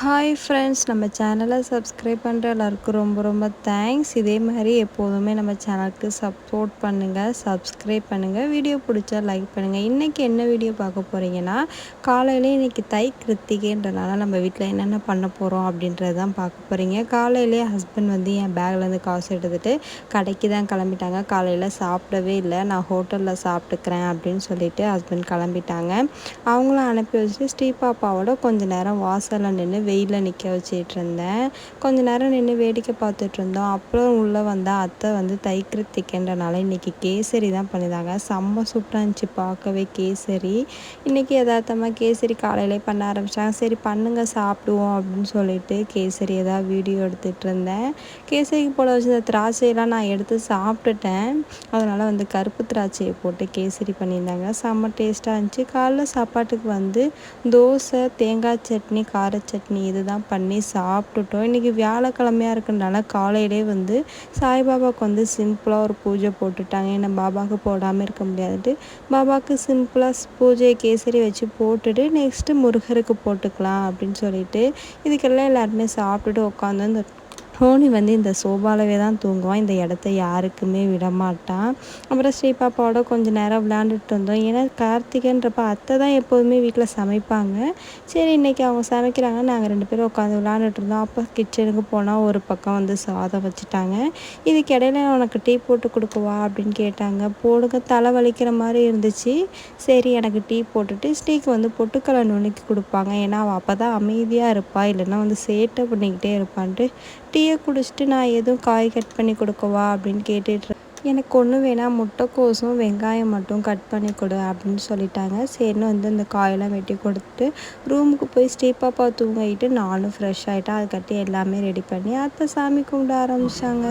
Hi friends நம்ம சேனலை subscribe பண்ணுற எல்லாருக்கும் ரொம்ப ரொம்ப தேங்க்ஸ் இதே மாதிரி எப்போதுமே நம்ம சேனலுக்கு சப்போர்ட் பண்ணுங்கள் சப்ஸ்கிரைப் பண்ணுங்கள் வீடியோ பிடிச்சா லைக் பண்ணுங்கள் இன்றைக்கி என்ன வீடியோ பார்க்க போகிறீங்கன்னா காலையில் இன்றைக்கி தை கிருத்திகைன்றனால நம்ம வீட்டில் என்னென்ன பண்ண போகிறோம் அப்படின்றது தான் பார்க்க போகிறீங்க காலையிலே ஹஸ்பண்ட் வந்து என் பேக்லேருந்து காசு எடுத்துகிட்டு கடைக்கு தான் கிளம்பிட்டாங்க. காலையில் சாப்பிடவே இல்லை. நான் ஹோட்டலில் சாப்பிட்டுக்கிறேன் அப்படின்னு சொல்லிட்டு ஹஸ்பண்ட் கிளம்பிட்டாங்க. அவங்களும் அனுப்பி வச்சுட்டு ஸ்ரீபாப்பாவோட கொஞ்சம் நேரம் வாசலில் நின்று வெயிலில் நிற்க வச்சிட்டு இருந்தேன் கொஞ்ச நேரம் நின்று வேடிக்கை பார்த்துட்டு இருந்தோம் அப்புறம் உள்ளே வந்தால் அத்தை வந்து தை இன்றைக்கி கேசரி தான் பண்ணிதாங்க செம்ம சூப்பராக இருந்துச்சு பார்க்கவே கேசரி. இன்றைக்கி யதார்த்தமாக கேசரி காலையிலே பண்ண ஆரம்பித்தாங்க சரி பண்ணுங்க சாப்பிடுவோம் அப்படின்னு சொல்லிட்டு கேசரி ஏதாவது வீடியோ எடுத்துகிட்டு இருந்தேன் கேசரிக்கு போட இந்த திராட்சையெல்லாம் நான் எடுத்து சாப்பிட்டுட்டேன். அதனால் வந்து கருப்பு திராட்சையை போட்டு கேசரி பண்ணியிருந்தாங்க. செம்ம டேஸ்ட்டாக இருந்துச்சு. காலைல சாப்பாட்டுக்கு வந்து தோசை தேங்காய் சட்னி கார சட்னி சட்னி இது தான் பண்ணி சாப்பிட்டுட்டோம். இன்றைக்கி வியாழக்கிழமையாக இருக்கிறனால காலையிலே வந்து சாய்பாபாவுக்கு வந்து சிம்பிளாக ஒரு பூஜை போட்டுட்டாங்க. ஏன்னா பாபாவுக்கு போடாமல் இருக்க முடியாதுட்டு பாபாவுக்கு சிம்பிளாக பூஜை கேசரி வச்சு போட்டுட்டு நெக்ஸ்ட்டு முருகருக்கு போட்டுக்கலாம் அப்படின்னு சொல்லிட்டு இதுக்கெல்லாம் எல்லாருமே சாப்பிட்டுட்டு உட்காந்து அந்த ஹோனி வந்து இந்த சோபாலவே தான் தூங்குவான். இந்த இடத்த யாருக்குமே விடமாட்டான். அப்புறம் ஸ்ரீபாப்பாவோட கொஞ்சம் நேரம் விளையாண்டுட்டு இருந்தோம். ஏன்னா கார்த்திகன்றப்ப அத்தை தான் எப்போதுமே வீட்டில் சமைப்பாங்க. சரி இன்றைக்கி அவங்க சமைக்கிறாங்க. நாங்கள் ரெண்டு பேரும் உட்காந்து விளையாண்டுட்டு இருந்தோம். அப்போ கிச்சனுக்கு போனால் ஒரு பக்கம் வந்து சாதம் வச்சுட்டாங்க. இதுக்கு இடையில உனக்கு டீ போட்டு கொடுக்குவா அப்படின்னு கேட்டாங்க. போடுங்க தலை வலிக்கிற மாதிரி இருந்துச்சு. சரி எனக்கு டீ போட்டுட்டு ஸ்டீக்கு வந்து பொட்டுக்கலை நுணுக்கி கொடுப்பாங்க. ஏன்னா அவள் அப்போ தான் அமைதியாக இருப்பாள் இல்லைன்னா வந்து சேட்டை பண்ணிக்கிட்டே இருப்பான்ட்டு டீயை குடிச்சிட்டு நான் எதுவும் காய் கட் பண்ணி கொடுக்கவா அப்படின்னு கேட்டுட்டு எனக்கு ஒன்று வேணால் முட்டைக்கோசும் வெங்காயம் மட்டும் கட் பண்ணி கொடு அப்படின்னு சொல்லிட்டாங்க. சரின்னு வந்து அந்த காயெல்லாம் வெட்டி கொடுத்துட்டு ரூமுக்கு போய் ஸ்டீப்பாப்பா தூங்கிட்டு நானும் ஃப்ரெஷ் ஆகிட்டேன் அதுக்கட்டி எல்லாமே ரெடி பண்ணி அத்தை சாமி கும்பிட ஆரம்பித்தாங்க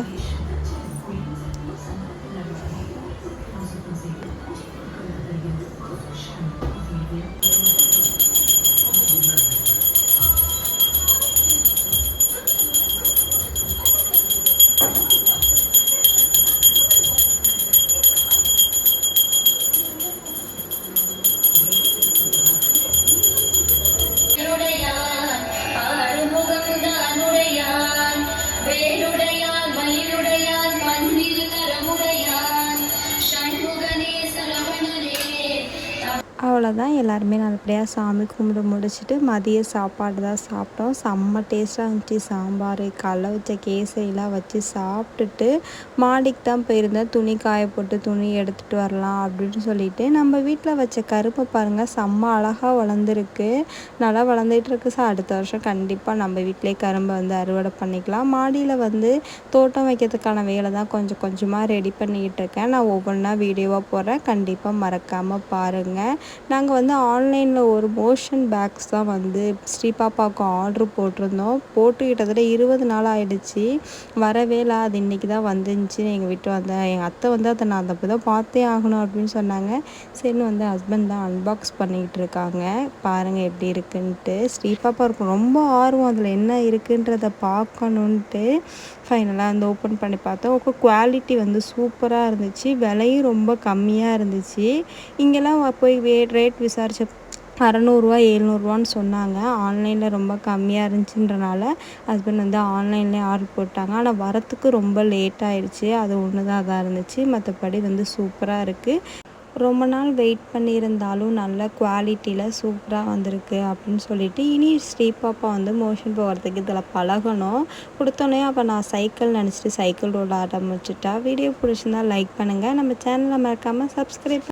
அவ்வளோதான். எல்லாருமே நல்லபடியாக சாமி கும்பிட்டு முடிச்சுட்டு மதிய சாப்பாடு தான் சாப்பிட்டோம். செம்ம டேஸ்ட்டாக இருந்துச்சு. சாம்பார் கடல வச்ச கேசரிலாம் வச்சு சாப்பிட்டுட்டு மாடிக்கு தான் போயிருந்தேன். துணி காய போட்டு துணி எடுத்துகிட்டு வரலாம் அப்படின்னு சொல்லிட்டு. நம்ம வீட்டில் வச்ச கரும்பு பாருங்கள் செம்ம அழகாக வளர்ந்துருக்கு. நல்லா வளர்ந்துட்டு இருக்கு சார். அடுத்த வருஷம் கண்டிப்பாக நம்ம வீட்டிலே கரும்பை வந்து அறுவடை பண்ணிக்கலாம். மாடியில் வந்து தோட்டம் வைக்கிறதுக்கான வேலை தான் கொஞ்சம் கொஞ்சமாக ரெடி பண்ணிக்கிட்டு இருக்கேன். நான் ஒவ்வொன்றா வீடியோவாக போடுறேன். கண்டிப்பாக மறக்காமல் பாருங்கள் நாங்கள் வந்து ஆன்லைனில் ஒரு மோஷன் பேக்ஸ் தான் வந்து ஸ்ரீபாப்பாவுக்கு ஆர்ட்ரு போட்டிருந்தோம். போட்டு கிட்டத்தட்ட இருபது நாள் ஆகிடுச்சி வரவே இல்லை. அது இன்றைக்கி தான் வந்துருந்துச்சு. எங்கள் வீட்டு வந்தேன் எங்கள் அத்தை வந்து அதை நான் அதை தான் பார்த்தே ஆகணும் அப்படின்னு சொன்னாங்க. சரின்னு வந்து ஹஸ்பண்ட் தான் அன்பாக்ஸ் பண்ணிக்கிட்டு இருக்காங்க. பாருங்கள் எப்படி இருக்குன்ட்டு. ஸ்ரீபாப்பா இருக்கும் ரொம்ப ஆர்வம். அதில் என்ன இருக்குன்றதை பார்க்கணுன்ட்டு ஃபைனலாக வந்து ஓப்பன் பண்ணி பார்த்தோம். குவாலிட்டி வந்து சூப்பராக இருந்துச்சு. விலையும் ரொம்ப கம்மியாக இருந்துச்சு. இங்கெல்லாம் போய் வேட் ரேட் விசாரித்த அறநூறுவா எழுநூறுவான்னு சொன்னாங்க. ஆன்லைனில் ரொம்ப கம்மியாக இருந்துச்சுன்றனால ஹஸ்பண்ட் வந்து ஆன்லைன்லேயே ஆர்டர் போட்டாங்க. ஆனால் வரத்துக்கு ரொம்ப லேட் ஆயிடுச்சு. அது ஒன்று தான் அதாக இருந்துச்சு. மற்றபடி வந்து சூப்பராக இருக்குது ரொம்ப நாள் வெயிட் பண்ணியிருந்தாலும் நல்ல குவாலிட்டியில் சூப்பராக வந்திருக்கு அப்படின்னு சொல்லிட்டு இனி ஸ்ரீபாப்பா வந்து மோஷன் போகிறதுக்கு இதில் பழகணும். கொடுத்தோன்னே அப்போ நான் சைக்கிள் நினச்சிட்டு சைக்கிள் ரோட ஆரம்பிச்சிட்டா. வீடியோ பிடிச்சிருந்தா லைக் பண்ணுங்கள் நம்ம சேனலை மறக்காமல் சப்ஸ்கிரைப்